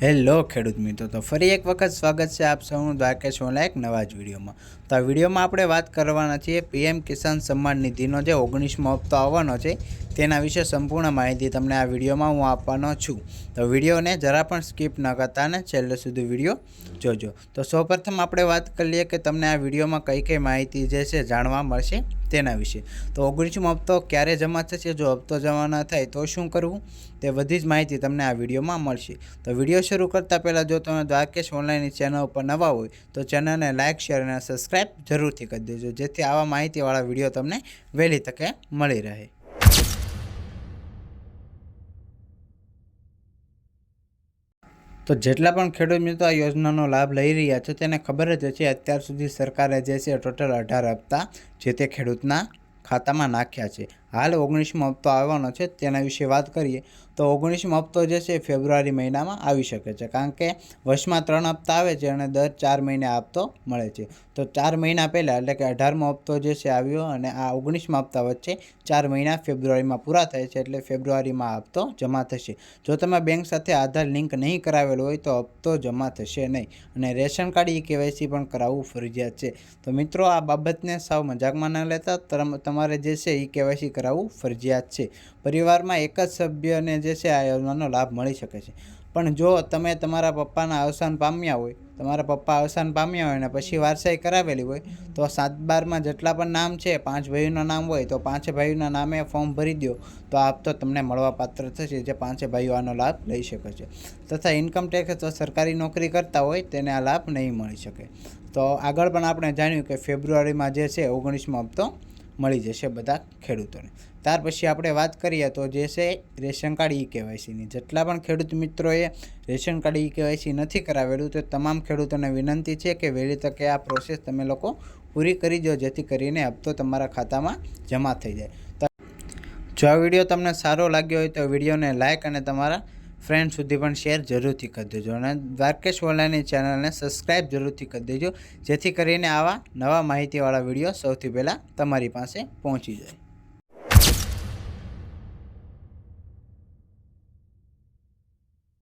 Hello ખેડૂત મિત્રો, તો ફરી એક વખત સ્વાગત છે આપ સૌનું દ્વારકેશ ઓનલાઈન એક નવા જ વિડીયોમાં. તો આ વિડીયોમાં આપણે વાત કરવાના છીએ પીએમ કિસાન સન્માન નિધિનો જે ઓગણીસમો હપ્તો આવવાનો છે તેના વિશે સંપૂર્ણ માહિતી તમને આ વિડીયોમાં હું આપવાનો છું. તો વિડીયોને જરા પણ સ્કીપ ન કરતા અને છેલ્લે સુધી વીડિયો જોજો. તો સૌપ્રથમ આપણે વાત કરી લઈએ કે તમને આ વિડીયોમાં કઈ કઈ માહિતી જે છે જાણવા મળશે તેના વિશે. તો ઓગણીસમો હપ્તો ક્યારે જમા થશે? જો હપ્તો જમા ન થાય તો શું કરવું? તે બધી જ માહિતી તમને આ વિડીયોમાં મળશે. તો વીડિયો શરૂ કરતાં પહેલાં જો તમે દ્વારકેશ ઓનલાઈનની ચેનલ ઉપર નવા હોય, તો ચેનલને લાઇક શેર અને સબસ્ક્રાઈબ જરૂરથી કરી દેજો, જેથી આવા માહિતીવાળા વીડિયો તમને વહેલી તકે મળી રહે. તો જેટલા પણ ખેડૂત મિત્રો આ યોજનાનો લાભ લઈ રહ્યા છે, તેને ખબર જ હશે અત્યાર સુધી સરકારે જે છે ટોટલ અઢાર હપ્તા જે તે ખેડૂતના ખાતામાં નાખ્યા છે. હાલ ઓગણીસમો હપ્તો આવવાનો છે, તેના વિશે વાત કરીએ તો ઓગણીસમો હપ્તો જે છે ફેબ્રુઆરી મહિનામાં આવી શકે છે, કારણ કે વર્ષમાં ત્રણ હપ્તા આવે છે અને દર ચાર મહિને હપ્તો મળે છે. તો ચાર મહિના પહેલાં એટલે કે અઢારમો હપ્તો જે છે આવ્યો અને આ ઓગણીસમા હપ્તા વચ્ચે ચાર મહિના ફેબ્રુઆરીમાં પૂરા થાય છે એટલે ફેબ્રુઆરીમાં હપ્તો જમા થશે. જો તમે બેંક સાથે આધાર લિંક નહીં કરાવેલો હોય તો હપ્તો જમા થશે નહીં અને રેશન કાર્ડ ઈ કેવાયસી પણ કરાવવું ફરજિયાત છે. તો મિત્રો, આ બાબતને સાવ મજાકમાં ન લેતા તમારે જે છે ઈ કેવાયસી કરાવવું ફરજિયાત છે. પરિવારમાં એક જ સભ્યને જે છે આ યોજનાનો લાભ મળી શકે છે. પણ જો તમે તમારા પપ્પાના અવસાન પામ્યા હોય, તમારા પપ્પા અવસાન પામ્યા હોય ને પછી વારસાઈ કરાવેલી હોય, તો સાત બારમાં જેટલા પણ નામ છે, પાંચ ભાઈઓના નામ હોય, તો પાંચે ભાઈઓના નામે ફોર્મ ભરી દો, તો આ હપ્તો તમને મળવાપાત્ર થશે જે પાંચે ભાઈઓ આનો લાભ લઈ શકે છે. તથા ઇન્કમ ટેક્સ તો સરકારી નોકરી કરતા હોય, તેને આ લાભ નહીં મળી શકે. તો આગળ પણ આપણે જાણ્યું કે ફેબ્રુઆરીમાં જે છે, ઓગણીસમો હપ્તો મળી જશે બધા ખેડૂતોને. ત્યાર પછી આપણે વાત કરીએ તો જે છે રેશન કાર્ડ ઈ કેવાયસીની જેટલા પણ ખેડૂત મિત્રોએ રેશન કાર્ડ ઈ કેવાયસી નથી કરાવેલું, તો તમામ ખેડૂતોને વિનંતી છે કે વહેલી તકે આ પ્રોસેસ તમે લોકો પૂરી કરી દો, જેથી કરીને હપ્તો તમારા ખાતામાં જમા થઈ જાય. જો આ વીડિયો તમને સારો લાગ્યો હોય તો વિડીયોને લાઇક અને તમારા ફ્રેન્ડ સુધી પણ શેર જરૂરથી કરી દેજો અને દ્વારકેશ વોલાની ચેનલને સબસ્ક્રાઈબ જરૂરથી કરી દેજો, જેથી કરીને આવા નવા માહિતીવાળા વીડિયો સૌથી પહેલાં તમારી પાસે પહોંચી જાય.